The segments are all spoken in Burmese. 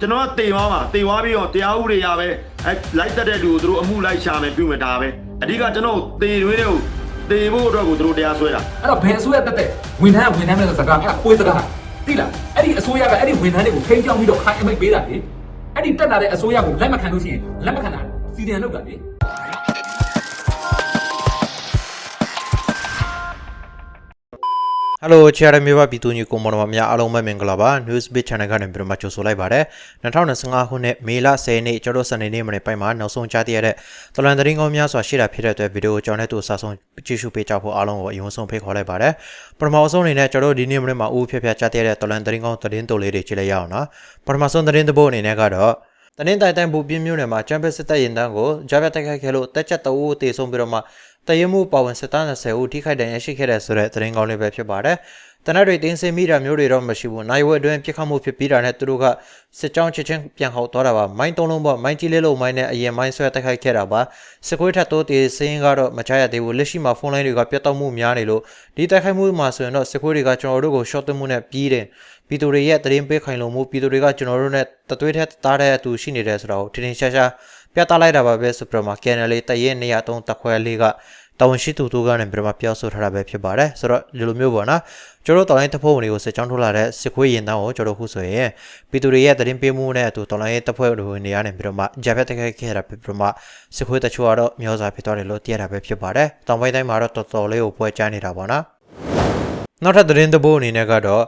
ကျွန်တော်ကတေသွားမှာတေသွားပြီးတော့တရားဥပဒေရပဲအဲလိုက်တက်တဲ့လူကိုသူတို့အမှုလိုက်ရှာမယ်ပြုမယ်ဒါပဲအဓိကကျွန်တော်တေရွေးတွေကိုတေဖို့အတွက်ကိုသူတို့တရားစွဲတာအဲ့တော့ဘယ်အစိုးရတက်တက်ဝန်ထမ်းကဝန်ထမ်းမဲ့စကားအဲ့ကိုယ်စကားသိလားအဲ့ဒီအစိုးရကအဲ့ဒီဝန်ထမ်းတွေကိုထိန်းချောင်းပြီးတော့ခိုင်းအမိတ်ပေးတာလေအဲ့ဒီတက်လာတဲ့အစိုးရကိုလက်မခံလို့ရှိရင်လက်မခံတာစီဒန်လောက်တာလေ ဟယ်လိုချာရမေဘပြည်သူညီကိုမောင်နှမများအားလုံးပဲမင်္ဂလာပါ News Bit Channel ကနေပြန်မကြိုဆိုလိုက်ပါရစေ2025ခုနှစ်မေလ10ရက်နေ့ကျော်တော်စနေနေ့မနေ့ပိုင်းမှာနောက်ဆုံးကြားသိရတဲ့တလန်တရင်ကောင်းများစွာရှိတာဖြစ်တဲ့အတွက်ဗီဒီယိုကိုကြောင်းနဲ့တူအစားဆုံးကြည့်ရှုပေးကြဖို့အားလုံးကိုအယုံဆုံးဖိတ်ခေါ်လိုက်ပါတယ်ပထမအဆုံးအနေနဲ့ကျွန်တော်တို့ဒီနေ့မနေ့မှာဦးဖျက်ဖျက်ကြားသိရတဲ့တလန်တရင်ကောင်းသတင်းတိုလေးတွေကြည့်လိုက်ရအောင်နော်ပထမဆုံးသတင်းတစ်ပုဒ်အနေနဲ့ကတော့တနင်္တိုင်တိုင်ဘူပြင်းမြို့နယ်မှာချမ်ပီယံစစ်တပ်ရင်တန်းကိုဂျာပြတ်တိုက်ခိုက်ခဲ့လို့တက်ချက်တအူးတေဆုံးပြီးတော့မှ တရင်မှုပါဝင်စစ်သား20ဦးထိခိုက်ဒဏ်ရာရှိခဲ့တဲ့ဆိုတဲ့သတင်းကောင်းလေးပဲဖြစ်ပါတယ်။တနက်တွေတင်းစင်မိတာမျိုးတွေတော့မရှိဘူး။နိုင်ဝက်အတွင်းပြစ်ခတ်မှုဖြစ်ပြီးတာနဲ့သူတို့ကစစ်ကြောင်းချစ်ချင်းပြန်ဟောက်သွားတာပါ။မိုင်းတုံးလုံးပေါ်မိုင်းကြီးလေးလုံးမိုင်းနဲ့အရင်မိုင်းဆွဲတိုက်ခိုက်ခဲ့တာပါ။စစ်ခွေးထက်တိုးတေးစင်းကတော့မချရသေးဘူး။လက်ရှိမှာဖုန်းလိုင်းတွေကပြတ်တောက်မှုများနေလို့ဒီတိုက်ခိုက်မှုမှာဆိုရင်တော့စစ်ခွေးတွေကကျွန်တော်တို့ကို short သွင်းမှုနဲ့ပြီးတယ်။ပြည်သူတွေရဲ့တရင်ပေးခိုင်လုံမှုပြည်သူတွေကကျွန်တော်တို့နဲ့တသွေးထက်တားတဲ့အတူရှိနေတယ်ဆိုတာကိုထင်ထင်ရှားရှား ပြသလိုက်တာပါပဲဆိုပြီးတော့မှ Channel လေးတရင်103တခွဲလေးကတာဝန်ရှိသူတို့ကနေပြီးတော့မှပြောဆိုထားတာပဲဖြစ်ပါတယ်ဆိုတော့ဒီလိုမျိုးပေါ့နော်ကျွန်တော်တို့တော်လိုင်းတပ်ဖွဲ့ဝင်တွေကိုစစ်ကြောင်းထုတ်လာတဲ့စစ်ခွေးရင်တန်းကိုကျွန်တော်ခုဆိုရင်ပြည်သူတွေရဲ့တရင်ပေးမှုနဲ့အတူတော်လိုင်းရဲ့တပ်ဖွဲ့ဝင်တွေကနေပြီးတော့မှဂျာဖက်တက်ခဲ့ခဲ့တာဖြစ်ပြီးတော့မှစစ်ခွေးတချို့ကတော့မျောစာဖြစ်သွားတယ်လို့သိရတာပဲဖြစ်ပါတယ်တောင်ပိုင်းတိုင်းမှာတော့တော်တော်လေးကိုပွဲချနေတာပေါ့နော်နောက်ထပ်သတင်းတစ်ပုဒ်အနေနဲ့ကတော့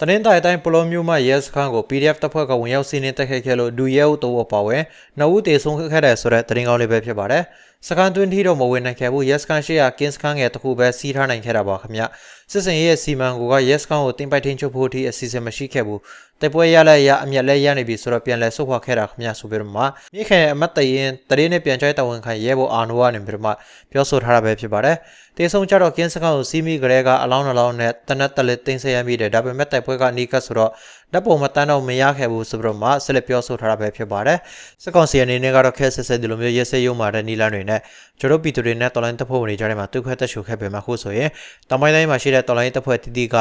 တနင်္သာရီတိုင်းပလောမျိုးမှရဲစခန်းကို PDF တပ်ဖွဲ့ကဝင်ရောက်စီးနင်းတက်ခဲ့ခဲ့လို့ဒူရဲဦးတို့အပါဝင်နှစ်ဦးတေဆုံးခဲ့တဲ့ဆိုတဲ့သတင်းကောင်းလေးပဲဖြစ်ပါတယ်။စခန်းတွင်းထီတော့မဝင်နိုင်ခဲ့ဘူးရဲစခန်းရှိရာကင်းစခန်းငယ်တစ်ခုပဲစီးထားနိုင်ခဲ့တာပါခင်ဗျ။စစ်စင်ရဲ့စီမံကိုကရဲစခန်းကိုတင်ပိုက်ထင်းချုပ်ဖို့အထိအစီအစဉ်မရှိခဲ့ဘူး။တိုက်ပွဲရလဲရအမျက်လဲရနေပြီဆိုတော့ပြန်လဲဆုတ်ခွာခဲ့တာခင်ဗျဆိုပြီးတော့မှမိခင်အမတ်တရင်တရင်နဲ့ပြန်ကြိုက်တဝန်ခံရဲဘော်အာနိုကနေပြီးတော့မှပြောဆိုထားတာပဲဖြစ်ပါတယ်။တေဆုံးကြတော့ကင်းစခန်းကိုစီးမိကြတဲ့ကအလောင်းနှလောင်းနဲ့တနက်တလက်တင်ဆက်ရမိတယ်ဒါပေမဲ့တိုက်ပွဲကနီးကပ်ဆိုတော့ဓာတ်ပုံမတန်းတော့မရခဲ့ဘူးဆိုပြီးတော့မှဆက်လက်ပြောဆိုထားတာပဲဖြစ်ပါတယ်။စကောင်စီအနေနဲ့ကတော့ခဲဆက်ဆက်ဒီလိုမျိုးရဲစဲရုံမာတဲ့နီလန်းတွေနဲ့ကျတို့ပြည်သူတွေနဲ့တော်လိုင်းတပ်ဖွဲ့ဝင်တွေကြားထဲမှာတုခွဲတက်ရှုခဲ့ပေမဲ့ခုဆိုရင်တမိုင်းတိုင်းမှာရှိတဲ့တော်လိုင်းတပ်ဖွဲ့တီတီက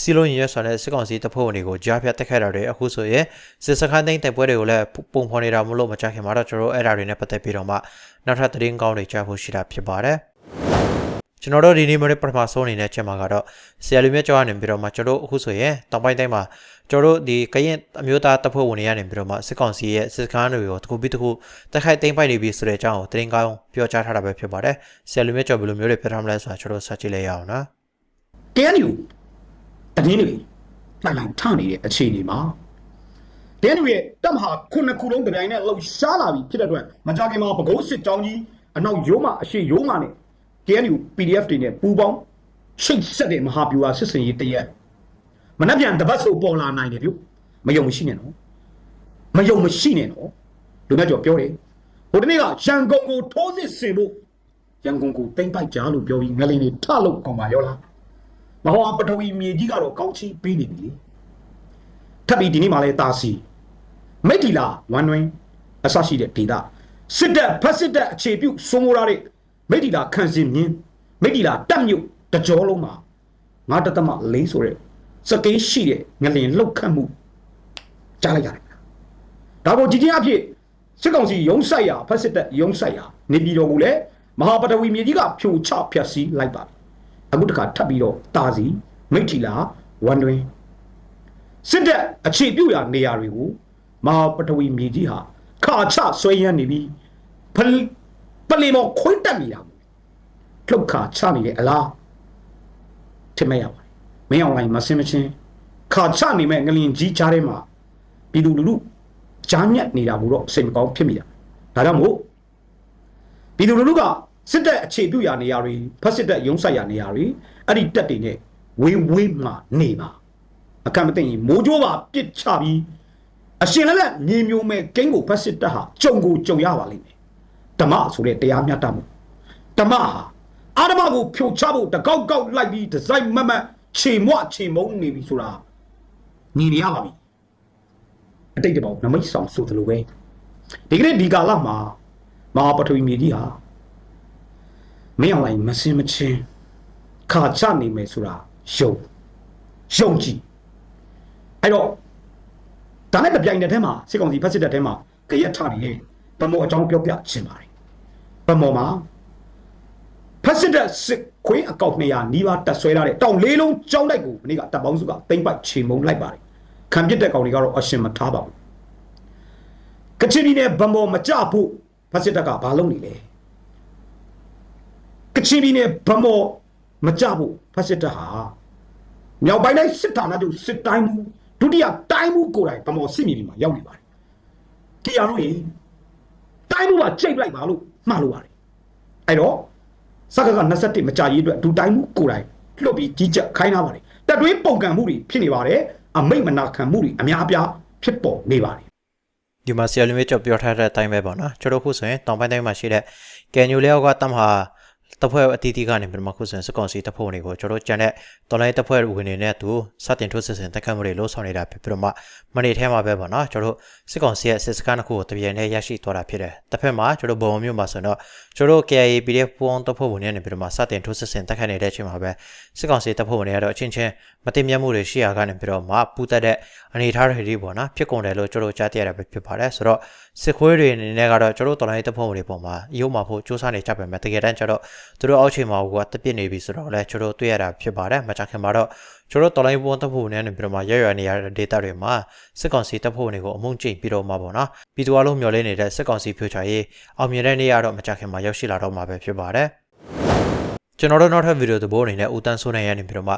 စီလုံးရဲဆိုတဲ့စစ်ကောင်စီတပ်ဖွဲ့ဝင်တွေကိုကြားဖြတ်တက်ခဲ့တာတွေအခုဆိုရင်စစ်စခန်းတိုင်းတိုက်ပွဲတွေကိုလည်းပုံဖော်နေတာမလို့မကြခင်မှာတော့ကျွန်တော်အဲ့ဒါတွေနဲ့ပတ်သက်ပြီးတော့မှနောက်ထပ်သတင်းကောင်းတွေကြားဖို့ရှိတာဖြစ်ပါတယ် ကျွန်တော်တို့ဒီနေ့မနေ့ပထမဆုံးအနေနဲ့ချက်မှာကတော့ဆရာလူမြတ်ကျောင်းကနေပြီးတော့မှကျွန်တော်တို့အခုဆိုရင်တောင်ပိုင်းတိုင်းမှာကျွန်တော်တို့ဒီကရင်အမျိုးသားတပ်ဖွဲ့ဝင်တွေကနေပြီးတော့မှစစ်ကောင်စီရဲ့စစ်စခန်းတွေကိုတစ်ခုပြီးတစ်ခုတိုက်ခိုက်သိမ်းပိုက်နေပြီဆိုတဲ့အကြောင်းကိုသတင်းကောင်းပြောကြားထားတာပဲဖြစ်ပါတယ်ဆရာလူမြတ်ကျော်ဘယ်လိုမျိုးတွေပြထားမလဲဆိုတာကျွန်တော်တို့ဆက်ကြည့်လိုက်ရအောင်နော် KNU တတင်းတွေလှိုင်လှိုင်ထနေတဲ့အခြေအနေမှာ KNU ရဲ့တပ်မဟာခုနှစ်ခုလုံးတပြိုင်နက်လှုပ်ရှားလာပြီဖြစ်တဲ့အတွက်မကြခင်မှာပကုတ်းစစ်ကြောင်းကြီးအနောက်ရိုးမအရှိရိုးမနဲ့ KNU PDF တွေနဲ့ပူးပေါင်းချိတ်ဆက်တဲ့မဟာဗျူဟာစစ်စင်ရေးတရက်မနှက်ပြန်တပတ်ဆိုပေါ်လာနိုင်တယ်ပြုမယုံမရှိနဲ့နော်မယုံမရှိနဲ့နော်လူမျိုးကျော်ပြောတယ်ဟိုတနေ့ကရန်ကုန်ကိုထိုးစစ်ဆင်ဖို့ရန်ကုန်ကိုတိမ့်ပိုက်ကြလို့ပြောပြီးငလင်တွေထလို့ကောင်ပါရောလားမဟောပထဝီမြေကြီးကတော့ကောင်းချီးပေးနေပြီလေထပ်ပြီးဒီနေ့မှလည်းတာစီမိတ်တီလာဝမ်နွင်းအဆရှိတဲ့ဒေတာစစ်တပ်ဖက်စစ်တပ်အခြေပြုစိုးမိုးရတဲ့ မိတ်တီလာခန့်စင်မြင်းမိတ်တီလာတက်မြုပ်တကြောလုံးမှာငါတသမလေးဆိုတဲ့စကေးရှိတဲ့ငလင်လှုပ်ခတ်မှုကြားလိုက်ရတယ်ဒါကိုကြည်ချင်းအဖြစ်စစ်ကောင်စီရုံးဆိုင်ရာဖက်စစ်တပ်ရုံးဆိုင်ရာနေပြည်တော်ကိုလည်းမဟာပထဝီမြေကြီးကဖြိုချဖျက်ဆီးလိုက်ပါပြီအခုတခါထပ်ပြီးတော့တာစီမိတ်ထီလာဝန်တွင်စစ်တပ်အခြေပြုရာနေရာတွေကိုမဟာပထဝီမြေကြီးဟာခါချဆွဲရမ်းနေပြီးဖလ ပလီမောခွင်းတက်နေတာလှုပ်ခါချနေတဲ့အလားထင်မရပါဘူးမင်းအောင်လိုင်းမစင်မချင်းခါချနေမဲ့ငလင်ကြီးချားထဲမှာပြည်သူလူထုကြားညက်နေတာဘူးတော့စိတ်မကောင်းဖြစ်မိတာဒါကြောင့်မို့ပြည်သူလူထုကစစ်တပ်အခြေပြုရာနေရာတွေဖက်စစ်တပ်ရုံးဆိုင်ရာနေရာတွေအဲ့ဒီတက်တွေနဲ့ဝေးဝေးမှနေပါအခက်မသိရင်မိုးကြိုးပါပြစ်ချပြီးအရှင်လည်းလည်းမြေမျိုးမဲ့ကင်းကိုဖက်စစ်တပ်ဟာကြုံကိုကြုံရပါလိမ့်မယ် ဓမ္မဆိုတဲ့တရားမျှတမှုဓမ္မဟာအာဓမ္မကိုဖြိုချဖို့တကောက်ကောက်လိုက်ပြီးဒီဇိုင်းမတ်မတ်ခြေမွခြေမုံနေပြီဆိုတာညီနေရပါပြီအတိတ်တပေါင်းနမိတ်ဆောင်ဆိုသလိုပဲဒီကနေ့ဒီကာလမှာမဟာပထဝီမြေကြီးဟာမင်းအောင်လိုက်မစင်မချင်းခါချနေမယ်ဆိုတာယုံယုံကြည်အဲ့တော့ဒါနဲ့တပြိုင်တည်းထဲမှာစစ်ကောင်စီဖက်စစ်တပ်ထဲမှာကြရက်ထနေလေဗမော်အကြောင်းပြောပြချင်ပါတယ် ဗမော်မှာဖက်စစ်တပ်စစ်ခွင်းအကောက်200နီးပါးတက်ဆွဲလာတဲ့တောင်လေးလုံးကြောင်းတိုက်ကိုမနေ့ကတပ်ပေါင်းစုကတိမ့်ပိုက်ချေမုံလိုက်ပါတယ်ခံပစ်တဲ့ကောင်တွေကတော့အရှင်မထားပါဘူးကချင်ပြည်နယ်ဗမော်မကြဖို့ဖက်စစ်တပ်ကဘာလုပ်နေလဲကချင်ပြည်နယ်ဗမော်မကြဖို့ဖက်စစ်တပ်ဟာမြောက်ပိုင်းတိုင်းစစ်ဌာနချုပ်စစ်တိုင်းမှုဒုတိယတိုင်းမှုကိုယ်တိုင်ဗမော်စစ်မြေပြင်မှာရောက်နေပါတယ်တရားလို့ရေတိုင်းမှုကကြိတ်လိုက်ပါလို့ မှားလို့ပါတယ်အဲ့တော့စက္ကက21မကြရေးအတွက်ဒုတိုင်းမှုကိုယ်တိုင်လွတ်ပြီးကြီးကြပ်ခိုင်းထားပါတယ်တက်တွင်းပုံကံမှုတွေဖြစ်နေပါတယ်အမိတ်မနာခံမှုတွေအများအပြားဖြစ်ပေါ်နေပါတယ်ဒီမှာဆရာလူမျိုးကြောက်ပြောထားတဲ့အတိုင်းပဲပေါ့နော်ကျွန်တော်ခုဆိုရင်တောင်ပိုင်းတိုင်းမှာရှိတဲ့ကယ်ညိုလျောက်ကတမ်ဟာတပ်ဖွဲ့အတီးတီးကနေပြီးတော့မှခုဆိုရင်စကောင်စီတပ်ဖွဲ့တွေကိုကျွန်တော်ကျန်တဲ့ တော်လိုင်းတပ်ဖွဲ့ဝင်တွေနဲ့သူစတင်ထိုးစစ်ဆင်တိုက်ခတ်မှုတွေလှုပ်ဆောင်နေတာဖြစ်ပြီးတော့မှမနေ့ထဲမှာပဲပေါ့နော်ကျွန်တော်စစ်ကောင်စီရဲ့စစ်စခန်းတစ်ခုကိုတပြိုင်တည်းရရှိသွားတာဖြစ်တယ်တစ်ဖက်မှာကျွန်တော်ဘုံမျိုးမှာဆိုတော့ကျွန်တော် KIA PDF ပူအောင်တပ်ဖွဲ့ဝင်တွေနဲ့ပြီးတော့မှစတင်ထိုးစစ်ဆင်တိုက်ခတ်နေတဲ့အချိန်မှာပဲစစ်ကောင်စီတပ်ဖွဲ့ဝင်တွေကတော့အချင်းချင်းမတင်မြတ်မှုတွေရှိရာကနေပြီးတော့မှပူတက်တဲ့အနေအထားတွေပေါ့နော်ဖြစ်ကုန်တယ်လို့ကျွန်တော်ကြားသိရတာပဲဖြစ်ပါတယ်ဆိုတော့စစ်ခွေးတွေအနေနဲ့ကတော့ကျွန်တော်တော်လိုင်းတပ်ဖွဲ့ဝင်တွေပုံမှာရုံမှာဖို့စူးစမ်းနေကြပါမယ်တကယ်တမ်းကျတော့သူတို့အောက်ချိန်မှာကတပြစ်နေပြီဆိုတော့လည်းကျွန်တော်တွေ့ရတာဖြစ်ပါတယ်မကြခင်မှာတော့ကျွန်တော်တော်လိုင်းပုံတပ်ဖွဲ့ဝင်တွေနဲ့ပြီးတော့မှရရနေရတဲ့ data တွေမှာစစ်ကောင်စီတပ်ဖွဲ့ဝင်တွေကိုအမုန်းကျိတ်ပြီးတော့မှပေါ့နော်ပြည်သူအလုံးမျှော်လင့်နေတဲ့စစ်ကောင်စီဖြိုချရေးအောင်မြင်တဲ့နေ့ကတော့မကြခင်မှာရောက်ရှိလာတော့မှာပဲဖြစ်ပါတယ်ကျွန်တော်တို့နောက်ထပ်ဗီဒီယိုသဘောအနေနဲ့ဦးတန်းစိုးနိုင်ရနေပြီးတော့မှ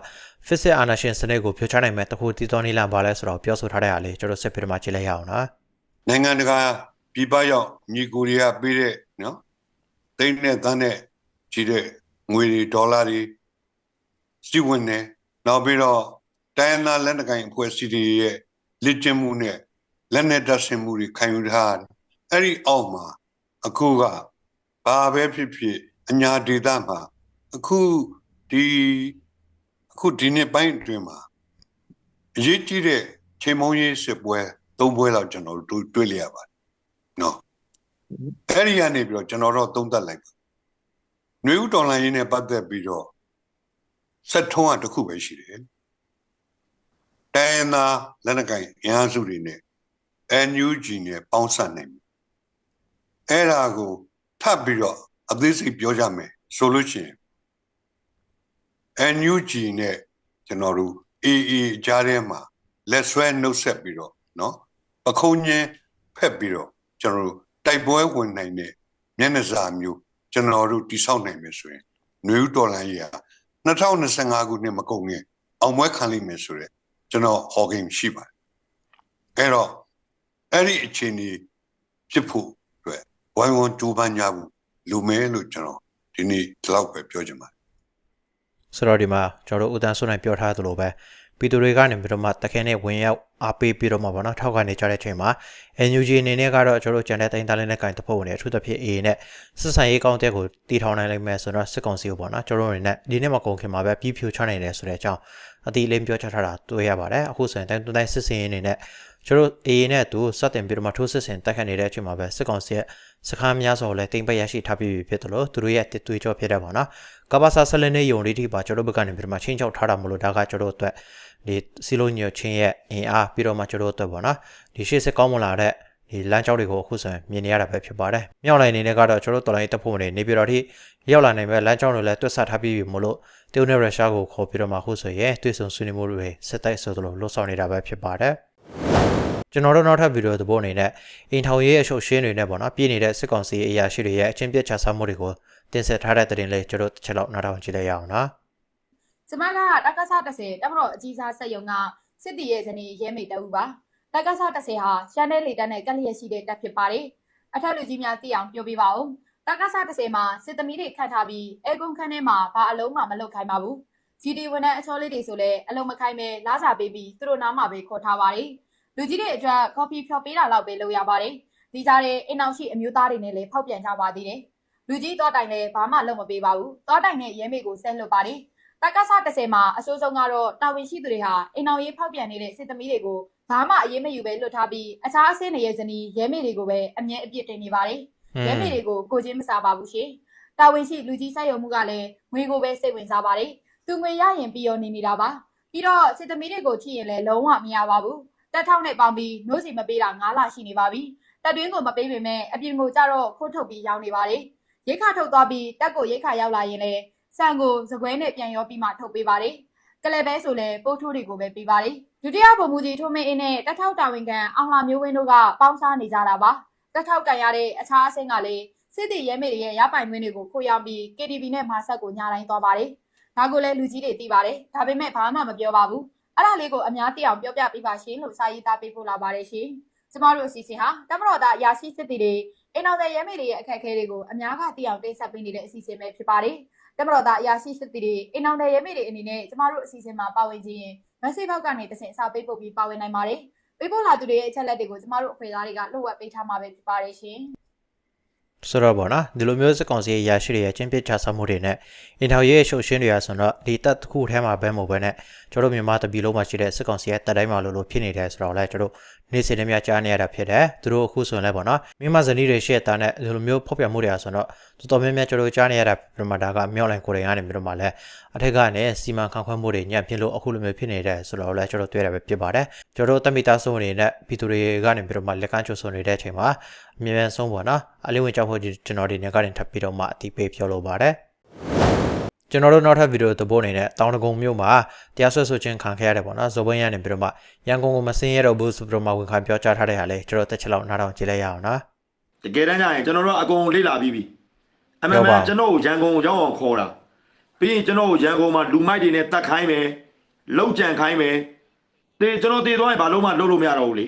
physics အာနာရှင်စနစ်ကိုဖြိုချနိုင်မဲ့တခုတည်တော်နေလာပါလဲဆိုတော့ပြောဆိုထားတဲ့အရာလေးကျွန်တော်ဆက်ပြီးတော့မှကြည့်လိုက်ရအောင်နော်နိုင်ငံတကာပြည်ပရောက်ညီကိုတွေကပေးတဲ့နော်သိန်းနဲ့တန်းနဲ့ကြီးတဲ့ငွေတွေဒေါ်လာတွေ စီဝင်နေနောက်ပြီးတော့တိုင်းရင်းသားလက်နက်ကိုင်အဖွဲ့အစည်းတွေရဲ့လက်ကျင့်မှုနဲ့လက်နက်တပ်ဆင်မှုတွေခံယူထားတယ်အဲ့ဒီအောက်မှာအခုကဘာပဲဖြစ်ဖြစ်အညာဒေသမှာအခုဒီအခုဒီနေ့ပိုင်းအတွင်းမှာအရေးကြီးတဲ့ချိန်မုံရေးစစ်ပွဲသုံးပွဲလောက်ကျွန်တော်တို့တွေ့လျရပါတယ်နော်အဲ့ဒီကနေပြီးတော့ကျွန်တော်တို့သုံးသပ်လိုက်ပါຫນွေဥတော်လိုင်းရင်းနဲ့ပတ်သက်ပြီးတော့ ဆက်ထုံးကတစ်ခုပဲရှိတယ်တိုင်းရင်းသားလက်နက်ကိုင်အင်အားစုတွေနဲ့ NUG နဲ့ပေါင်းစပ်နိုင်ပြီအဲ့ဒါကိုထပ်ပြီးတော့အသေးစိတ်ပြောကြမယ်ဆိုလို့ရှိရင် NUG နဲ့ကျွန်တော်တို့ AA အကြားထဲမှာလက်ဆွဲနှုတ်ဆက်ပြီးတော့เนาะပခုံးချင်းဖက်ပြီးတော့ကျွန်တော်တို့တိုက်ပွဲဝင်နိုင်တဲ့မျက်နှာစာမျိုးကျွန်တော်တို့တိဆောက်နိုင်မယ်ဆိုရင်ຫນွေဥတော်လန်ကြီးဟာ 2025ခုနှစ်မကုန်ခင်အောင်ပွဲခံလိမ့်မယ်ဆိုရက်ကျွန်တော်ဟော်ဂိမ်းရှိပါတယ်အဲ့တော့အဲ့ဒီအခြေအနေဖြစ်ဖို့အတွက်ဝိုင်းဝန်းကြိုးပမ်းကြဖို့လူမဲလို့ကျွန်တော်ဒီနေ့ဒီလောက်ပဲပြောချင်ပါတယ်ဆိုတော့ဒီမှာကျွန်တော်တို့ဦးတန်းစိုးနိုင်ပြောထားသလိုပဲ ပြည်သူတွေကနေပြီးတော့မှတခဲနဲ့ဝင်ရောက်အားပေးပြီးတော့မှပေါ့နော်ထောက်ကနေကြတဲ့အချိန်မှာ NUG အနေနဲ့ကတော့ကျွန်တော်တို့ကြံတဲ့တိုင်းသားလေးနဲ့ကင်တဖို့ဝင်နေအထူးသဖြင့် A နဲ့စစ်ဆိုင်ရေးကောင်းတဲ့ကိုတီထောင်နိုင်လိမ့်မယ်ဆိုတော့စစ်ကောင်စီကိုပေါ့နော်ကျွန်တော်တို့အနေနဲ့ဒီနေ့မှာကုန်ခင်မှာပဲပြီးဖြိုချနိုင်တယ်ဆိုတဲ့အကြောင်းအတိအလင်းပြောချထားတာတွေ့ရပါတယ်အခုဆိုရင်တိုင်းတိုင်းစစ်စင်ရေးအနေနဲ့ကျွန်တော် A နဲ့သူစတင်ပြီးတော့မှထိုးစစ်ဆင်တက်ခတ်နေတဲ့အချိန်မှာပဲစစ်ကောင်စီရဲ့စခန်းများစွာကိုလည်းတင်ပတ်ရရှိထားပြီးဖြစ်တယ်လို့သူတို့ရဲ့တစ်သွေးကြောဖြစ်တယ်ပေါ့နော်ကဘာစာဆလနဲ့ယုံလေးတိပါကျွန်တော်ဘက်ကနေပြီးတော့မှချင်းချောက်ထားတာမလို့ဒါကကျွန်တော်တို့အတွက် ဒီစီလိုညိုချင်းရဲ့အင်အားပြီးတော့မှကျွန်တော်တို့အတွက်ပေါ့နော်ဒီရှေ့စစ်ကောင်းမလာတဲ့ဒီလမ်းကြောင်းတွေကိုအခုဆိုရင်မြင်နေရတာပဲဖြစ်ပါတယ်။မြောက်လိုက်အနေနဲ့ကတော့ကျွန်တော်တို့တော်လိုင်းတပ်ဖို့နေနေပြည်တော်ထိရောက်လာနိုင်မဲ့လမ်းကြောင်းတွေလည်းတွက်ဆထားပြီးပြီမို့လို့တရုတ်နဲ့ရုရှားကိုခေါ်ပြီးတော့မှအခုဆိုရင်တွေ့ဆုံဆွေးနွေးမှုတွေစစ်တိုက်ဆိုသလိုလှုပ်ဆောင်နေတာပဲဖြစ်ပါတယ်။ကျွန်တော်တို့နောက်ထပ်ဗီဒီယိုသဘောအနေနဲ့အင်ထောင်ရေးအရှုပ်ရှင်းတွေနဲ့ပေါ့နော်ပြည်နေတဲ့စစ်ကောင်စီအရာရှိတွေရဲ့အချင်းပြတ်ချစားမှုတွေကိုတင်ဆက်ထားတဲ့တဲ့တင်လေးကျွန်တော်တစ်ချက်လောက်နားထောင်ကြည့်လိုက်ရအောင်နော်။ ကျမကတက္ကသ30တက်မတော်အကြီးစားစက်ယုံကစစ်တီရဲ့ဇနီးရဲမေတအူပါတက္ကသ30ဟာရှမ်းနယ်လေတပ်နဲ့ကက်လျက်ရှိတဲ့တပ်ဖြစ်ပါတယ်အထက်လူကြီးများသိအောင်ပြောပြပါဦးတက္ကသ30မှာစစ်သမီးတွေခတ်ထားပြီးအဲကွန်ခန်းထဲမှာဘာအလုံးမှမလုပ်ခိုင်းပါဘူး GD ဝန်ထမ်းအချောလေးတွေဆိုလဲအလုံးမခိုင်းပဲလားစာပေးပြီးသူတို့နားမှာပဲခေါ်ထားပါတယ်လူကြီးတွေအတွက်ကော်ဖီဖြော်ပေးတာလောက်ပဲလုပ်ရပါတယ်ဒီကြားထဲအိမ်အောင်ရှိအမျိုးသားတွေနဲ့လည်းဖောက်ပြန်ကြပါသေးတယ်လူကြီးတော့တိုင်လည်းဘာမှလုပ်မပေးပါဘူးတော့တိုင်နဲ့ရဲမေကိုဆက်လွတ်ပါတယ် တက္ကသ30မှာအဆိုးဆုံးကတော့တာဝန်ရှိသူတွေဟာအိမ်အောင်ရေးဖောက်ပြန်နေတဲ့စစ်သမီးတွေကိုဘာမှအရေးမယူပဲလွတ်ထားပြီးအခြားအဆင်းနေရဲ့ဇနီးရဲမေတွေကိုပဲအမြဲအပြစ်တင်နေပါတယ်။ရဲမေတွေကိုကိုချင်းမစားပါဘူးရှင်။တာဝန်ရှိလူကြီးစိုက်ရုံမှုကလည်းငွေကိုပဲစိတ်ဝင်စားပါတယ်။သူငွေရရင်ပြီးရောနေနေတာပါ။ပြီးတော့စစ်သမီးတွေကိုချစ်ရင်လည်းလုံးဝမရပါဘူး။တက်ထောက်နဲ့ပေါင်းပြီးနှိုးစီမပေးတာ9လရှိနေပါပြီတက်တွင်းကိုမပေးပေမဲ့အပြင်ကိုကြတော့ခိုးထုတ်ပြီးရောင်းနေပါတယ်ရိတ်ခါထုတ်သွားပြီးတက်ကိုရိတ်ခါရောက်လာရင်လည်း ဆန်ကိုစကွဲနဲ့ပြန်ရောပြီးမှထုတ်ပေးပါတယ်ကလဲပဲဆိုလဲပိုးထိုးတွေကိုပဲပေးပါတယ်ဒုတိယဗိုလ်မှူးကြီးထိုးမင်းအင်းနဲ့တက်ထောက်တာဝန်ခံအောင်လာမျိုးဝင်းတို့ကပေါင်းစားနေကြတာပါတက်ထောက်ကန်ရတဲ့အခြားအဆင့်ကလည်းစစ်တီရဲမေတွေရဲ့ရပိုင်ခွင့်တွေကိုခိုးရောက်ပြီး KTV နဲ့မာဆက်ကိုညာတိုင်းသွားပါတယ်ဒါကိုလည်းလူကြီးတွေသိပါတယ်ဒါပေမဲ့ဘာမှမပြောပါဘူးအဲ့ဒါလေးကိုအများသိအောင်ပြောပြပေးပါရှင်လို့စာရေးသားပေးပို့လာပါတယ်ရှင်ကျမတို့အစီအစဉ်ဟာတမတော်သားအရာရှိစစ်တီတွေအင်တော်တဲ့ရဲမေတွေရဲ့အခက်အခဲတွေကိုအများကသိအောင်တင်ဆက်ပေးနေတဲ့အစီအစဉ်ပဲဖြစ်ပါတယ် တမတော်သားအရာရှိစစ်တီတွေအင်တော်တဲ့ရဲမေတွေအနေနဲ့ကျမတို့အစီအစဉ်မှာပါဝင်ခြင်းရင် message box ကနေတစ်ဆင့်စာပေးပို့ပြီးပါဝင်နိုင်ပါတယ်ပေးပို့လာသူတွေရဲ့အချက်လက်တွေကိုကျမတို့အဖွဲ့သားတွေကလှုပ်ဝက်ပေးထားမှာပဲဖြစ်ပါတယ်ရှင်ဆိုတော့ဗောနော်ဒီလိုမျိုးစစ်ကောင်စီရဲ့ရာရှိတွေရဲ့ချင်းပစ်ချဆောင်မှုတွေနဲ့အင်ထောင်ရဲ့ရှုပ်ရှင်းတွေရဆိုတော့ဒီတပ်တစ်ခုထဲမှာပဲမဟုတ်ဘဲနဲ့ကျွန်တော်တို့မြန်မာတပြည်လုံးမှာရှိတဲ့စစ်ကောင်စီရဲ့တပ်တိုင်းမှာလို့လို့ဖြစ်နေတယ်ဆိုတော့လည်းကျွန်တော်တို့ နေ့စဉ်နဲ့များကြားနေရတာဖြစ်တယ်သူတို့အခုဆိုရင်လည်းဗောနော်မြန်မာဇနီးတွေရှေ့တာနဲ့ဒီလိုမျိုးဖောက်ပြမှုတွေရဆိုတော့တော်တော်များများကျွန်တော်တို့ကြားနေရတာပြမတာကမြောက်လိုင်းကိုယ်တိုင်ကနေပြီးတော့မှလည်းအထက်ကနေစီမံခန့်ခွဲမှုတွေညံ့ဖြစ်လို့အခုလိုမျိုးဖြစ်နေတယ်ဆိုတော့လည်းကျွန်တော်တွေ့ရတာပဲဖြစ်ပါတယ်ကျွန်တော်တို့တမိသားစုအနေနဲ့ပြည်သူတွေကနေပြီးတော့မှလက်ကမ်းချိုးဆိုနေတဲ့အချိန်မှာအမြဲတမ်းဆုံးပေါ့နော်အလေးဝင်ကြောက်ဖို့ကျွန်တော်ဒီနေ့ကနေထပ်ပြီးတော့မှအတိပေးပြောလိုပါတယ် ကျွန်တော်တို့နောက်ထပ်ဗီဒီယိုသဘောအနေနဲ့တောင်တကုံမြို့မှာတရားစွဲဆိုခြင်းခံခဲ့ရတယ်ပေါ့နော်ဇော်ဘင်းရနေပြီးတော့မှရန်ကုန်ကိုမစင်းရတော့ဘူးဆိုပြီးတော့မှဝန်ခံပြောကြားထားတဲ့ဟာလေကျွန်တော်တက်ချက်လောက်နားထောင်ကြည့်လိုက်ရအောင်နော်တကယ်တမ်းကျရင်ကျွန်တော်တို့အကုန်လေ့လာပြီးပြီအမှန်ဟုတ်မှပါန်ကျွန်တော်ကိုရန်ကုန်ကိုရောက်အောင်ခေါ်တာပြီးရင်ကျွန်တော်ကိုရန်ကုန်မှာလူမိုက်တွေနဲ့တတ်ခိုင်းမယ်လောက်ကြံခိုင်းမယ်တေကျွန်တော်တေသွားရင်ဘာလို့မှလုပ်လို့မရတော့ဘူးလေ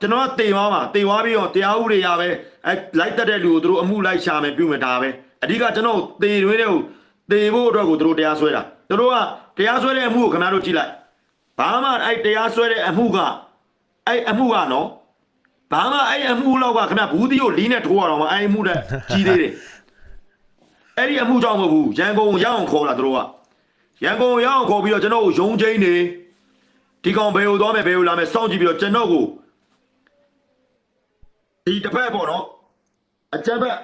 ကျွန်တော်ကတေသွားမှာတေသွားပြီးတော့တရားဥပဒေရပဲအဲလိုက်တက်တဲ့လူကိုသူတို့အမှုလိုက်ရှာမယ်ပြုမယ်ဒါပဲအဓိကကျွန်တော်တေတွင်းတွေကို တေဖို့အတွက်ကိုသူတို့တရားစွဲတာသူတို့ကတရားစွဲတဲ့အမှုကိုခင်ဗျားတို့ကြည့်လိုက်ဘာမှအဲတရားစွဲတဲ့အမှုကအဲအမှုကနော်ဘာမှအဲ့အမှုလောက်ကခဏဘူးတီကိုလီးနဲ့ထိုးရတော့မှအဲ့အမှုတဲ့ကြီးသေးတယ်အဲ့ဒီအမှုကြောင့်မဟုတ်ဘူးရန်ကုန်ကိုရောက်အောင်ခေါ်တာသူတို့ကရန်ကုန်ကိုရောက်အောင်ခေါ်ပြီးတော့ကျွန်တော်ကိုယုံချင်းနေဒီကောင်ဘယ်ကိုသွားမယ်ဘယ်ကိုလာမယ်စောင့်ကြည့်ပြီးတော့ကျွန်တော်ကိုဒီတစ်ဖက်ပေါ့နော်အကြက်ဘက်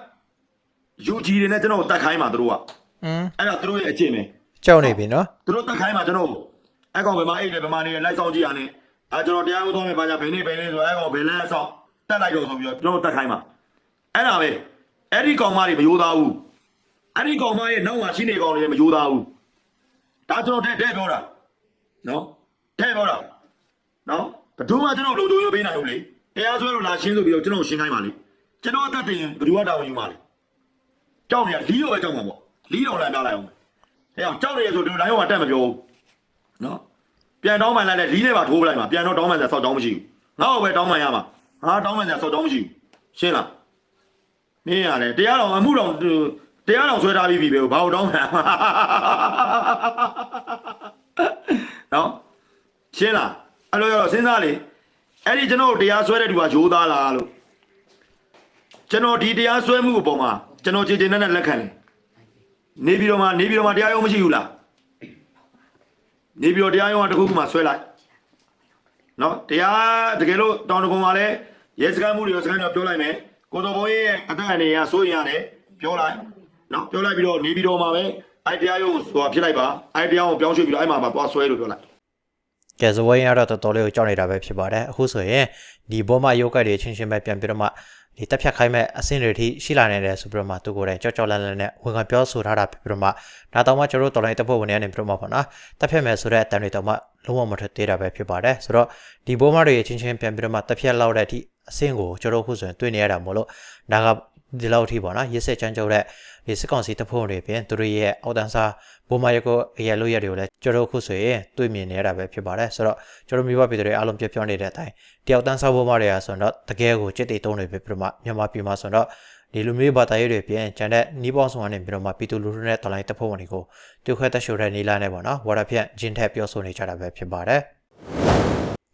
ယူကြီးတွေနဲ့ကျွန်တော်ကိုတတ်ခိုင်းမှာသူတို့က อืมအဲ့ဒါသူတို့ရဲ့အကျင့်ပဲကြောက်နေပြီနော်သူတို့တက်ခိုင်းမှာကျွန်တော်အဲ့ကောင်ဘယ်မှာအိတ်တယ်ဘယ်မှာနေလဲလိုက်ဆောင်ကြည့်ရနဲ့အဲကျွန်တော်တရားဥသောမယ်ပါကြဘယ်နေ့ဘယ်နေ့ဆိုအဲ့ကောင်ဘယ်လန်းဆောင်တက်လိုက်တော့ဆိုပြီးတော့ကျွန်တော်တက်ခိုင်းမှာအဲ့ဒါပဲအဲ့ဒီကောင်မတွေမယိုးသားဘူးအဲ့ဒီကောင်မရဲ့နောက်မှာရှိနေကောင်တွေလည်းမယိုးသားဘူးဒါကျွန်တော်တဲ့တဲ့ပြောတာနော်တဲ့ပြောတာနော်ဘယ်သူမှကျွန်တော်လုံလုံရပေးနိုင်ဘူးလေတရားစွဲလို့လာရှင်းဆိုပြီးတော့ကျွန်တော်ရှင်းခိုင်းပါလေကျွန်တော်အသက်တင်ရင်ဘယ်သူကတာဝန်ယူမှာလဲကြောက်နေရလီးတော့ပဲကြောက်မှာပေါ့ လီးတော့လည်းပြောလိုက်အောင်အဲ့အောင်ကြောက်နေရဆိုဒီလိုတိုင်းဟောတက်မပြောဘူးနော်ပြန်တောင်းမှန်လိုက်လဲလီးနဲ့ပါထိုးပလိုက်မှာပြန်တော့တောင်းမှန်စရာဆောက်တောင်းမရှိဘူးငါ့ကိုပဲတောင်းမှန်ရမှာဟာတောင်းမှန်စရာဆောက်တောင်းမရှိဘူးရှင်းလားမင်းရတယ်တရားတော်အမှုတော်တရားတော်ဆွဲထားပြီးပြီပဲဘာလို့တောင်းမှန်နော်ရှင်းလားအဲ့လိုရောစဉ်းစားလေအဲ့ဒီကျွန်တော်တို့တရားဆွဲတဲ့သူကရိုးသားလားလို့ကျွန်တော်ဒီတရားဆွဲမှုအပေါ်မှာကျွန်တော်ကြည်ကြည်နဲ့နဲ့လက်ခံတယ် နေပြီးတော့မှနေပြီးတော့မှတရားရုံးမရှိဘူးလားနေပြီးတော့တရားရုံးကတစ်ခုခုမှဆွဲလိုက်နော်တရားတကယ်လို့တောင်တကုံကလည်းရဲစခန်းမှုတွေရောစခန်းတော့ပြောလိုက်မယ်ကိုတော်ဘုံရဲ့အသက်အနေရစိုးရင်ရတယ်ပြောလိုက်နော်ပြောလိုက်ပြီးတော့နေပြီးတော့မှပဲအဲ့တရားရုံးဟိုဖြစ်လိုက်ပါအဲ့တရားကိုပြောင်းရွှေ့ပြီးတော့အဲ့မှာပါသွားဆွဲလို့ပြောလိုက်ကဲဇဝင်းရတော့တော်တော်လေးကိုကြောက်နေတာပဲဖြစ်ပါတယ်အခုဆိုရင်ဒီဘောမယောဂတ်တွေချင်းချင်းပဲပြန်ပြီးတော့မှ ဒီတက်ဖြတ်ခိုင်းမဲ့အဆင့်တွေထိရှိလာနေတယ်ဆိုပြီးတော့မှသူကိုယ်တိုင်ကြောက်ကြောက်လန့်လန့်နဲ့ဝန်ခံပြောဆိုထားတာဖြစ်ပြီးတော့မှဒါတော့မှကျွန်တော်တို့တော်လိုင်းတပ်ဖွဲ့ဝင်တွေကနေပြီးတော့မှပေါ့နော်တက်ဖြတ်မဲ့ဆိုတဲ့အတန်တွေတော့မှလုံးဝမထွက်သေးတာပဲဖြစ်ပါတယ်ဆိုတော့ဒီဘောမတွေချင်းချင်းပြန်ပြီးတော့မှတက်ဖြတ်လောက်တဲ့အထိအဆင့်ကိုကျွန်တော်အခုဆိုရင်တွေ့နေရတာမို့လို့ဒါက ဒီလောက်အထိပေါ့နော်ရစ်ဆက်ချမ်းကြုတ်တဲ့ဒီစစ်ကောင်စီတပ်ဖွဲ့ဝင်တွေပြင်သူတို့ရဲ့အောက်တန်းစားဘောမရက်ကိုအရလို့ရတယ်ကိုလည်းကျွန်တော်အခုဆိုရင်တွေ့မြင်နေရတာပဲဖြစ်ပါတယ်ဆိုတော့ကျွန်တော်မိဘပြည်သူတွေအားလုံးပြောပြောနေတဲ့အတိုင်းတယောက်တန်းစားဘောမတွေကဆိုတော့တကယ်ကိုจิตတေတုံးတွေပဲပြမမြန်မာပြည်မှာဆိုတော့ဒီလူမျိုးဘာသာရေးတွေပြင်ကျန်တဲ့နီးပေါင်းဆောင်ကနေပြီးတော့မှပြည်သူလူထုနဲ့တလိုင်းတပ်ဖွဲ့ဝင်တွေကိုတူခွဲတက်ရှိုတဲ့နီလာနဲ့ပေါ့နော်ဝါရဖြန့်ဂျင်းထက်ပြောဆိုနေကြတာပဲဖြစ်ပါတယ်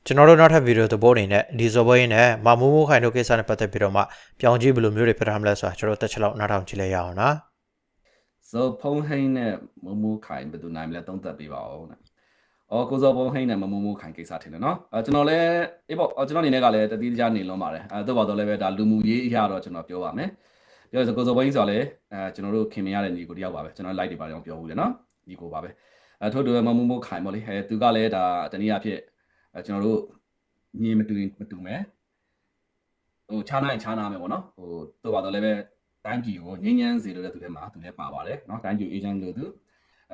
ကျွန်တော်တို့နောက်ထပ်ဗီဒီယိုသဘောအနေနဲ့ဒီဇော်ဘွေးနဲ့မမူမူခိုင်တို့ကိစ္စနဲ့ပတ်သက်ပြီးတော့မှပြောင်းကြည့်ဘယ်လိုမျိုးတွေပြထားမလဲဆိုတာကျွန်တော်တက်ချက်လောက်နားထောင်ကြည့်လိုက်ရအောင်နော် so ဖုံးဟိန်းနဲ့မမိုးခိုင်ဘယ်သူနိုင်မလဲသုံးသပ်ပေးပါဦးတဲ့။အော်ကိုစောဖုံးဟိန်းနဲ့မမိုးမိုးခိုင်ကိစ္စထင်တယ်နော်။အဲကျွန်တော်လည်းအေးပေါ့အော်ကျွန်တော်အနေနဲ့ကလည်းတတိတကြနေလွန်ပါတယ်။အဲတော့ပါတော့လည်းပဲဒါလူမှုရေးအရာတော့ကျွန်တော်ပြောပါမယ်။ပြောရဆိုကိုစောဖုံးဟိန်းဆိုတော့လည်းအဲကျွန်တော်တို့ခင်မရတဲ့ညီကိုတယောက်ပါပဲ။ကျွန်တော် like တွေပါတော့ပြောဘူးလေနော်။ညီကိုပါပဲ။အဲထို့တူမမိုးမိုးခိုင်ပေါ့လေ။အဲသူကလည်းဒါတနည်းအားဖြင့် အဲကျွန်တော်တို့ညင်မတူရင်မတူမယ်ဟိုခြားနိုင်ခြားနာမယ်ပေါ့နော်ဟိုတော့ပါတော့လည်းပဲတိုင်းပြည်ကိုငြိမ်းချမ်းစေလို့တဲ့သူတွေမှာသူလည်းပါပါတယ်နော်တိုင်းပြည်အေဂျင့်လို့သူ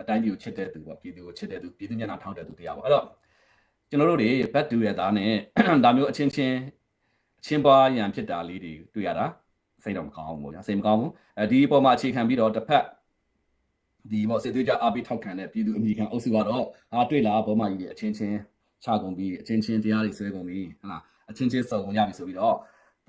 အတိုင်းပြည်ကိုချစ်တဲ့သူပေါ့ပြည်သူကိုချစ်တဲ့သူပြည်သူမျက်နှာထောက်တဲ့သူတရားပေါ့အဲ့တော့ကျွန်တော်တို့တွေဘတ်တူရဲ့သားနဲ့ဒါမျိုးအချင်းချင်းအချင်းပွားရန်ဖြစ်တာလေးတွေတွေ့ရတာစိတ်တော့မကောင်းဘူးပေါ့ညာစိတ်မကောင်းဘူးအဲဒီအပေါ်မှာအခြေခံပြီးတော့တစ်ဖက်ဒီပေါ့စစ်သွေးကြအားပေးထောက်ခံတဲ့ပြည်သူအမိခံအုပ်စုကတော့အာတွေ့လားဘောမကြီးတွေအချင်းချင်း ချကုန်ပြီးအချင်းချင်းတရားတွေဆွဲကုန်ပြီးဟလာအချင်းချင်းစုံကုန်ရပြီဆိုပြီးတော့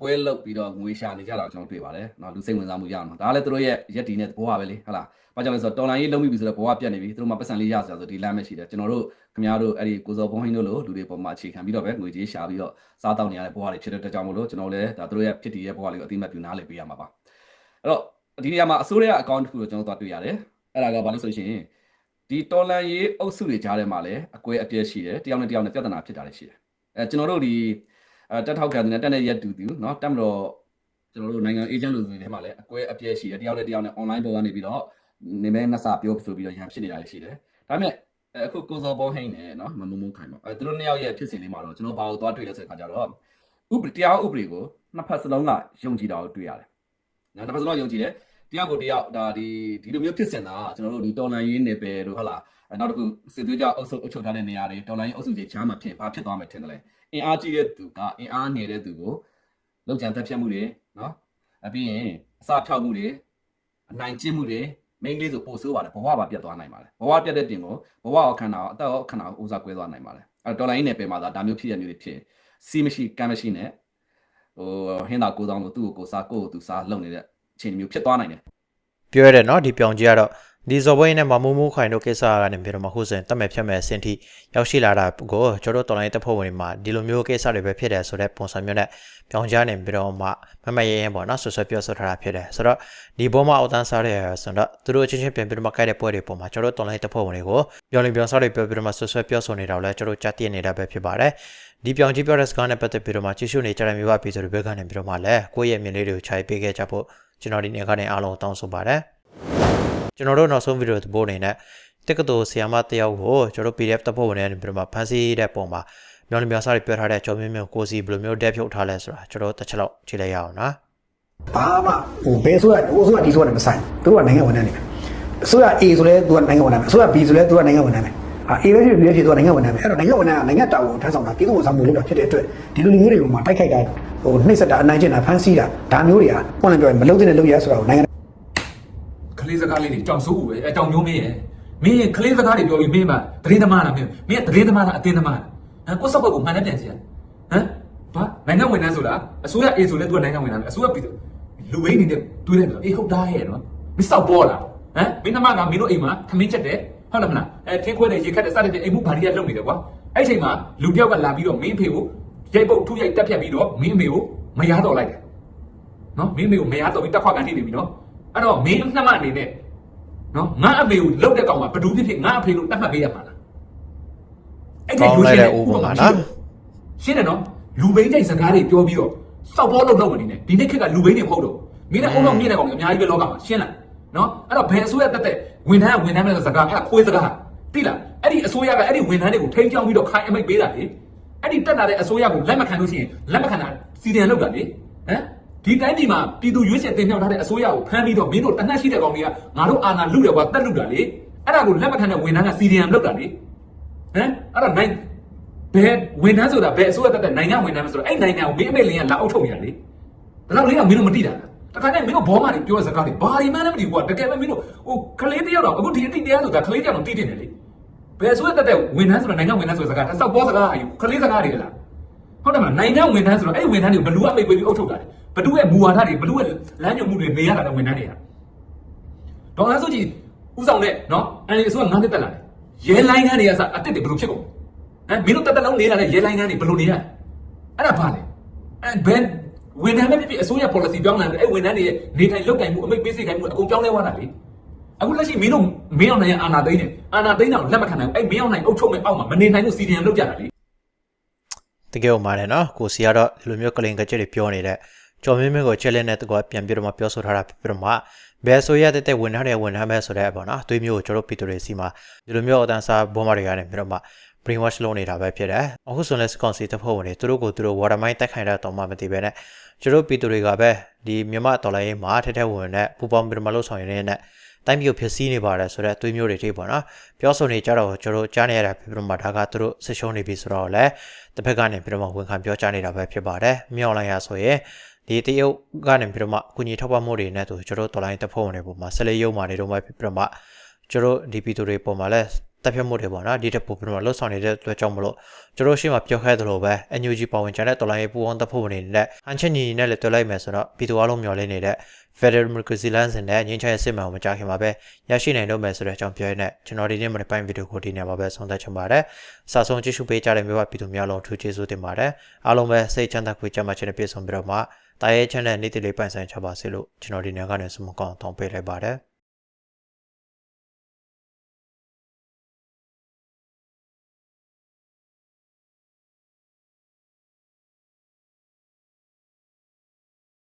ပွဲလုပ်ပြီးတော့ငွေရှာနေကြတာကျွန်တော်တွေ့ပါတယ်နော်လူစိတ်ဝင်စားမှုရအောင်နော်ဒါလည်းတို့ရဲ့ရက်တီနဲ့ဘောပါပဲလေဟလာဘာကြောင့်လဲဆိုတော့တော်လိုင်းရေးလုံးပြီဆိုတော့ဘောကပြတ်နေပြီတို့မှာပတ်စံလေးရစရာဆိုဒီလမ်းမရှိတယ်ကျွန်တော်တို့ခင်ဗျားတို့အဲ့ဒီကိုစောဘုံဟင်းတို့လိုလူတွေပေါ်မှာအခြေခံပြီးတော့ပဲငွေကြီးရှာပြီးတော့စားတောက်နေရတဲ့ဘောကတွေဖြစ်တဲ့အတွက်ကြောင့်မလို့ကျွန်တော်လည်းဒါတို့ရဲ့ဖြစ်တည်ရဲ့ဘောကလေးကိုအတိအမှတ်ပြုနားလည်ပေးရမှာပါအဲ့တော့ဒီနေရာမှာအစိုးရအကောင့်တစ်ခုကိုကျွန်တော်တို့တွေ့ရတယ်အဲ့ဒါကဘာလို့ဆိုရှင် ဒီတော်လန်ရေးအုပ်စုတွေကြားထဲမှာလည်းအကွဲအပြဲရှိတယ်တယောက်နဲ့တယောက်နဲ့ပြဿနာဖြစ်တာလည်းရှိတယ်အဲကျွန်တော်တို့ဒီအဲတက်ထောက်ခံတဲ့တက်တဲ့ရက်တူတူเนาะတက်မတော်ကျွန်တော်တို့နိုင်ငံအေဂျင့်လူတွေထဲမှာလည်းအကွဲအပြဲရှိတယ်တယောက်နဲ့တယောက်နဲ့ online ပေါ်ကနေပြီးတော့နေမဲနှဆပြောဆိုပြီးတော့ရန်ဖြစ်နေတာလည်းရှိတယ်ဒါပေမဲ့အခုကိုစောဘောဟိန်းနဲ့เนาะမမမိုးခိုင်ပေါ့အဲသူတို့နှစ်ယောက်ရဲ့ဖြစ်စဉ်လေးမှာတော့ကျွန်တော်ဘာလို့သွားတွေ့လဲဆိုတဲ့အခါကျတော့ဥပဒေတရားဥပဒေကိုနှစ်ဖက်စလုံးကယုံကြည်တာကိုတွေ့ရတယ်နော်နှစ်ဖက်စလုံးကယုံကြည်တယ် တယောက်ကိုတယောက်ဒါဒီဒီလိုမျိုးဖြစ်စဉ်တာကျွန်တော်တို့ဒီတော်လန်ရေးနယ်ပယ်တို့ဟုတ်လားအဲနောက်တစ်ခုစစ်သွေးကြအုပ်စုအုပ်ချုပ်ထားတဲ့နေရာတွေတော်လိုင်းအုပ်စုကြီးချားမှာဖြစ်ဘာဖြစ်သွားမယ်ထင်တယ်လဲအင်အားကြီးတဲ့သူကအင်အားငယ်တဲ့သူကိုလောက်ကြံတက်ဖြတ်မှုတွေနော်အပြီးရင်အစာဖြောက်မှုတွေအနိုင်ကျင့်မှုတွေမိန်းကလေးဆိုပို့ဆိုးပါတယ်ဘဝပါပြတ်သွားနိုင်ပါတယ်ဘဝပြတ်တဲ့တင်ကိုဘဝရောခန္ဓာရောအသက်ရောခန္ဓာရောဦးစားကွဲသွားနိုင်ပါတယ်အဲတော်လိုင်းနယ်ပယ်မှာဒါဒါမျိုးဖြစ်ရမျိုးတွေဖြစ်စီးမရှိကမ်းမရှိနဲ့ဟိုဟင်းသာကိုတောင်းလို့သူ့ကိုကိုစားကိုကိုသူစားလုံနေတဲ့ အခြေအနေမျိုးဖြစ်သွားနိုင်တယ်ပြောရတယ်နော်ဒီပြောင်ကြီးကတော့ဒီဇော်ဘွေးနဲ့မမမိုးခိုင်တို့ကိစ္စကနေပြီးတော့မှဟိုစင်တတ်မဲ့ဖြတ်မဲ့အဆင့်ထိရောက်ရှိလာတာကိုကျွန်တော်တို့တော်လိုင်းတပ်ဖွဲ့ဝင်တွေမှာဒီလိုမျိုးကိစ္စတွေပဲဖြစ်တယ်ဆိုတဲ့ပုံစံမျိုးနဲ့ပြောင်ကြားနေပြီးတော့မှမမရဲရဲပေါ့နော်ဆွဆွပြောဆိုထားတာဖြစ်တယ်ဆိုတော့ဒီဘောမှာအောက်တန်းစားတဲ့ဆိုတော့သူတို့အချင်းချင်းပြန်ပြီးတော့မှကြိုက်တဲ့ပွဲတွေပုံမှာကျွန်တော်တို့တော်လိုင်းတပ်ဖွဲ့ဝင်တွေကိုပြောလင်ပြောစားတွေပြောပြီးတော့မှဆွဆွပြောဆိုနေတာကိုလည်းကျွန်တော်တို့ကြားသိနေတာပဲဖြစ်ပါတယ်ဒီပြောင်ကြီးပြောတဲ့စကားနဲ့ပတ်သက်ပြီးတော့မှကြည့်ရှုနေကြတဲ့မျိုးပါပြည်သူတွေဘက်ကနေပြီးတော့မှလည်းကိုယ့်ရဲ့မြင်လေးတွေကိုခြိုက်ပေးခဲ့ကြဖို့ ကျွန်တော်ဒီနေ့ကနေအားလုံးတောင်းဆိုပါတယ်ကျွန်တော်တို့နောက်ဆုံးဗီဒီယိုသဘောအနေနဲ့တက္ကသိုလ်ဆီယာမတယောက်ကိုကျွန်တော်တို့ PDF တပ်ဖွဲ့ဝင်တွေနဲ့ပြီးတော့မှဖန်ဆီးတဲ့ပုံမှာမြောင်မြောင်စားတွေပြောထားတဲ့ကျော်မင်းမျိုးကိုစီဘယ်လိုမျိုးတက်ဖြုတ်ထားလဲဆိုတာကျွန်တော်တို့တစ်ချက်လောက်ကြည့်လိုက်ရအောင်နော်ဘာမှဟိုဘယ်ဆိုရဟိုဆိုရဒီဆိုရနဲ့မဆိုင်သူတို့ကနိုင်ငံဝန်ထမ်းတွေပဲအစိုးရ A ဆိုလဲသူကနိုင်ငံဝန်ထမ်းပဲအစိုးရ B ဆိုလဲသူကနိုင်ငံဝန်ထမ်းပဲ အာ A ပဲဖြစ် B ပဲဖြစ်သူကနိုင်ငံဝန်ထမ်းပဲအဲ့တော့နိုင်ငံဝန်ထမ်းကနိုင်ငံတာဝန်ထမ်းဆောင်တာပြည်သူ့ဝန်ဆောင်မှုလုပ်တာဖြစ်တဲ့အတွက်ဒီလိုလူမျိုးတွေကိုမှတိုက်ခိုက်တာဟိုနှိမ့်ဆက်တာအနိုင်ကျင့်တာဖမ်းဆီးတာဒါမျိုးတွေကပုံလည်းပြောရင်မလုပ်တဲ့လုပ်ရဆိုတာကိုနိုင်ငံကလေးစကားလေးတွေကြောင်စိုးဦးပဲအဲကြောင်မျိုးမင်းရဲ့မင်းကလေးစကားတွေပြောပြီးမင်းမသတင်းသမားလားမင်းမင်းကသတင်းသမားလားအတင်းသမားလားဟမ်ကိုစောက်ဘက်ကိုမှန်တဲ့ပြန်စီရဟမ်ဘာနိုင်ငံဝန်ထမ်းဆိုတာအစိုးရ A ဆိုလဲသူကနိုင်ငံဝန်ထမ်းပဲအစိုးရ B ဆိုလူဝိန်းနေတဲ့တွေးတယ်ဆိုအေးဟုတ်သားရဲ့နော်မစောက်ပေါ်လားဟမ်မင်းသမားကမင်းတို့အိမ်မှာခမင်းချက်တယ် ဟုတ်လားမလားအဲထင်းခွဲတယ်ရေခတ်တယ်စတဲ့အိမ်မှုဘာတွေကလုံနေတယ်ကွာအဲ့ချိန်မှာလူတယောက်ကလာပြီးတော့မင်းဖေကိုရိုက်ပုတ်ထုရိုက်တက်ဖြတ်ပြီးတော့မင်းအမေကိုမရတော့လိုက်တယ်နော်မင်းမေကိုမရတော့ပြီးတက်ခွက်ကန်ထိနေပြီနော်အဲ့တော့မင်းနှမအနေနဲ့နော်ငါအမေကိုလှုပ်တဲ့ကောင်ကဘဒူဖြစ်ဖြစ်ငါအဖေလို့တတ်မှတ်ပေးရမှာလားအဲ့ကောင်းလိုက်တဲ့ဥပမာနော်ရှင်းတယ်နော်လူဘိန်းကြိုက်စကားတွေပြောပြီးတော့စောက်ပေါ်လို့လုပ်မနေနဲ့ဒီနေ့ခေတ်ကလူဘိန်းတွေမဟုတ်တော့မင်းနဲ့အုံတော့မြင့်တဲ့ကောင်တွေအများကြီးပဲလောကမှာရှင်းလားနော်အဲ့တော့ဘယ်အစိုးရတက်တဲ့ ဝန်ထမ်းကဝန်ထမ်းပဲဆိုစကားအဲ့ဒါခွေးစကားတိလားအဲ့ဒီအစိုးရကအဲ့ဒီဝန်ထမ်းတွေကိုထိန်းချောင်းပြီးတော့ခိုင်းအမိတ်ပေးတာလေအဲ့ဒီတက်လာတဲ့အစိုးရကိုလက်မခံလို့ရှိရင်လက်မခံတာစီဒန်လောက်တာလေဟမ်ဒီတိုင်းပြည်မှာပြည်သူရွေးချယ်တင်မြှောက်ထားတဲ့အစိုးရကိုဖမ်းပြီးတော့မင်းတို့တနက်ရှိတဲ့ကောင်တွေကငါတို့အာဏာလုတယ်ကွာတက်လုတာလေအဲ့ဒါကိုလက်မခံတဲ့ဝန်ထမ်းကစီဒီအမ်လုတာလေဟမ်အဲ့တော့နိုင်ဘယ်ဝန်ထမ်းဆိုတာဘယ်အစိုးရတက်တဲ့နိုင်ငံဝန်ထမ်းပဲဆိုတော့အဲ့နိုင်ငံကိုမင်းအမေလင်းကလာအုပ်ထုတ်နေတာလေဒါတော့လေးကမင်းတို့မတိတာ တခါကျရင်မင်းတို့ဘောမတွေပြောတဲ့စကားတွေဘာဒီမှန်းလည်းမသိဘူးကွာတကယ်ပဲမင်းတို့ဟိုကလေးတယောက်တော့အခုဒီအတိတရားဆိုတာကလေးတယောက်တော့တိတင်တယ်လေဘယ်အစိုးရတက်တဲ့ဝန်ထမ်းဆိုတာနိုင်ငံဝန်ထမ်းဆိုတဲ့စကားတစ်ဆောက်ပေါ်စကားအယူကလေးစကားတွေလားဟုတ်တယ်မလားနိုင်ငံဝန်ထမ်းဆိုတော့အဲ့ဒီဝန်ထမ်းတွေကိုဘလူးအမိတ်ပေးပြီးအုပ်ထုတ်တာလေဘလူးရဲ့မူဝါဒတွေဘလူးရဲ့လမ်းညွှန်မှုတွေနေရတာတဲ့ဝန်ထမ်းတွေကဒေါ်လာစုကြည်ဥဆောင်တဲ့နော်အန်လီအစိုးရငါးနှစ်တက်လာတယ်ရဲလိုင်းကန်းတွေကစအတက်တွေဘလူးဖြစ်ကုန်ဟမ်မင်းတို့တက်တက်လုံးနေတာလေရဲလိုင်းကန်းတွေဘလူးနေရအဲ့ဒါဘာလဲအဲ့ဘယ် ဝန်ထမ်းပဲဖြစ်ဖြစ်အစိုးရ policy ပြောင်းလာတယ်အဲ့ဝန်ထမ်းတွေရဲ့နေထိုင်လုပ်ကိုင်မှုအမိတ်ပေးစိတ်ခိုင်းမှုအကုန်ပြောင်းလဲသွားတာလေအခုလက်ရှိမင်းတို့မင်းအောင်နိုင်အာနာသိန်းတယ်အာနာသိန်းတော့လက်မခံနိုင်ဘူးအဲ့မင်းအောင်နိုင်အုပ်ချုပ်မဲ့အောက်မှာမနေနိုင်လို့စီဒီအမ်လုပ်ကြတာလေတကယ်ဥမာတယ်နော်ကိုစီကတော့ဒီလိုမျိုးကလင်ကကြက်တွေပြောနေတဲ့ကျော်မင်းမင်းကိုချက်လက်နဲ့တကွာပြန်ပြီးတော့မှပြောဆိုထားတာဖြစ်ပြီးတော့မှဘယ်ဆိုရတဲ့တဲ့ဝန်ထမ်းတွေဝန်ထမ်းပဲဆိုတဲ့ပေါ့နော်အသွေးမျိုးကိုကျွန်တော်ပြည်သူတွေစီမှာဒီလိုမျိုးအတန်းစားဘောမတွေကနေပြီးတော့မှဖ brain wash လုပ်နေတာပဲဖြစ်တယ်အခုဆိုရင်စကွန်စီတဖို့ဝင်နေသူတို့ကိုသူတို့ water mine တက်ခိုင်တဲ့တော့မှမသိပဲနဲ့ကျတို့ပြည်သူတွေကပဲဒီမြန်မာတော်လိုင်းရေးမှာထက်ထက်ဝင်နဲ့ပူပေါင်းပြီးတော့မလို့ဆောင်ရနေတဲ့တိုင်းမျိုးဖြစ်စည်းနေပါတယ်ဆိုတော့သွေးမျိုးတွေထိပေါ့နော်ပြောဆိုနေကြတော့ကျတို့ကြားနေရတာဖြစ်ပြီးတော့မှဒါကသူတို့ဆစ်ရှုံးနေပြီဆိုတော့လည်းတစ်ဖက်ကနေပြီးတော့မှဝန်ခံပြောကြားနေတာပဲဖြစ်ပါတယ်မြောက်လိုက်ရဆိုရင်ဒီတရုတ်ကနေပြီးတော့မှကုညီထောက်ပံ့မှုတွေနဲ့သူကျတို့တော်လိုင်းတဖို့ဝင်နေပုံမှာဆက်လက်ရုံမာနေတော့မှဖြစ်ပြီးတော့မှကျတို့ဒီပြည်သူတွေပုံမှာလည်း တက်ဖြတ်မှုတွေပေါ့နော်ဒီတက်ပို့ပြီးတော့လှုပ်ဆောင်နေတဲ့အတွက်ကြောင့်မလို့ကျတို့ရှေ့မှာပြောခဲ့သလိုပဲ NUG ပါဝင်ကြတဲ့တော်လိုင်းရေးပူအောင်တက်ဖို့ဝင်နေတဲ့ဟန်ချက်ညီညီနဲ့လည်းတွေ့လိုက်မယ်ဆိုတော့ပြည်သူအလုံးမျှော်လင့်နေတဲ့ Federal Democracy Land စဉ်နဲ့ငင်းချရဲ့စစ်မှန်ကိုမကြခင်မှာပဲရရှိနိုင်တော့မယ်ဆိုတဲ့အကြောင်းပြောရင်းနဲ့ကျွန်တော်ဒီနေ့မနေ့ပိုင်းဗီဒီယိုကိုဒီနေ့မှာပဲဆုံးသက်ချင်ပါတယ်။စာဆုံးကြည့်ရှုပေးကြတဲ့မျိုးပါပြည်သူများလုံးထူးကျေးဇူးတင်ပါတယ်။အားလုံးပဲစိတ်ချမ်းသာခွေကြမှာခြင်းနဲ့ပြည့်စုံပြီးတော့မှတာရဲချမ်းတဲ့နေ့တည်လေးပိုင်ဆိုင်ချပါစေလို့ကျွန်တော်ဒီနေ့ကနေဆုမကောင်းတောင်းပေးလိုက်ပါတယ်။